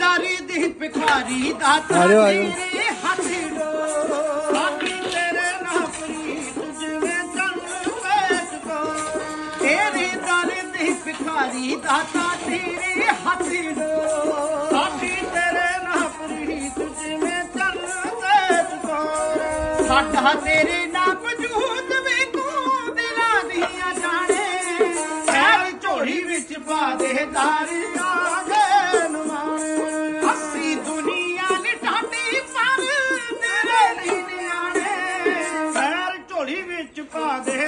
ਭਿਖਾਰੀ ਦਾਤਾ ਆ ਜਾਓ, ਆ ਜਾਓ। ਤੇਰੇ ਹੱਥ ਡੋ ਸਾਡੀ ਤੇਰੇ ਨਾਲ ਪ੍ਰੀਤ ਜਿਵੇਂ ਚੰਨ ਵੇਚ ਕੋ ਤੇਰੇ ਦਰ ਦੇ ਭਿਖਾਰੀ ਦਾਤਾ ਤੇਰੇ ਹੱਥ ਡੋ ਸਾਡੀ ਤੇਰੇ ਨਾਲ ਪ੍ਰੀਤ ਜਿਵੇਂ ਚੰਨ ਵੇਚ ਕੋ ਸਾਡਾ ਤੇਰੇ ਨਾਲ ਵਜੂਦ ਵੀ ਤੂੰ ਦਿਲਾਂ ਦੀਆਂ ਜਾਣੇ ਖੈਰ ਝੋਲੀ ਵਿੱਚ ਪਾ ਦੇ ਦਾਰੀਆਂ ਤੇਰੇ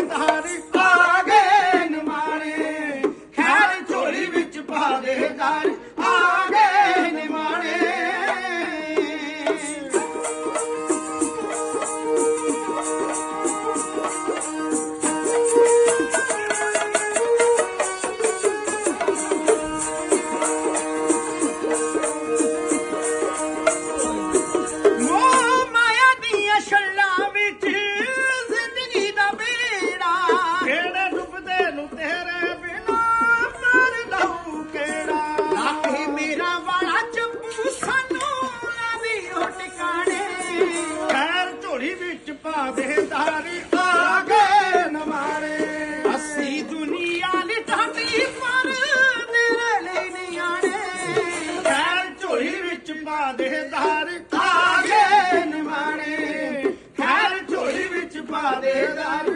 ਢੋਲੀ ਵਿੱਚ ਪਾ ਦੇ ਧਾਰੀ ਆ ਗਏ ਨਮਾਰੇ ਅਸੀਂ ਦੁਨੀਆ ਲਿਟਾਂਦੀ ਪਰ ਤੇਰੇ ਲਈ ਨਿਆਣੇ। ਖੈਰ ਝੋਲੀ ਵਿੱਚ ਪਾ ਦੇ ਧਾਰੀ ਆ ਗਏ ਨਮਾਰੇ ਖੈਰ ਝੋਲੀ ਵਿੱਚ ਪਾ ਦੇ ਧਾਰੀ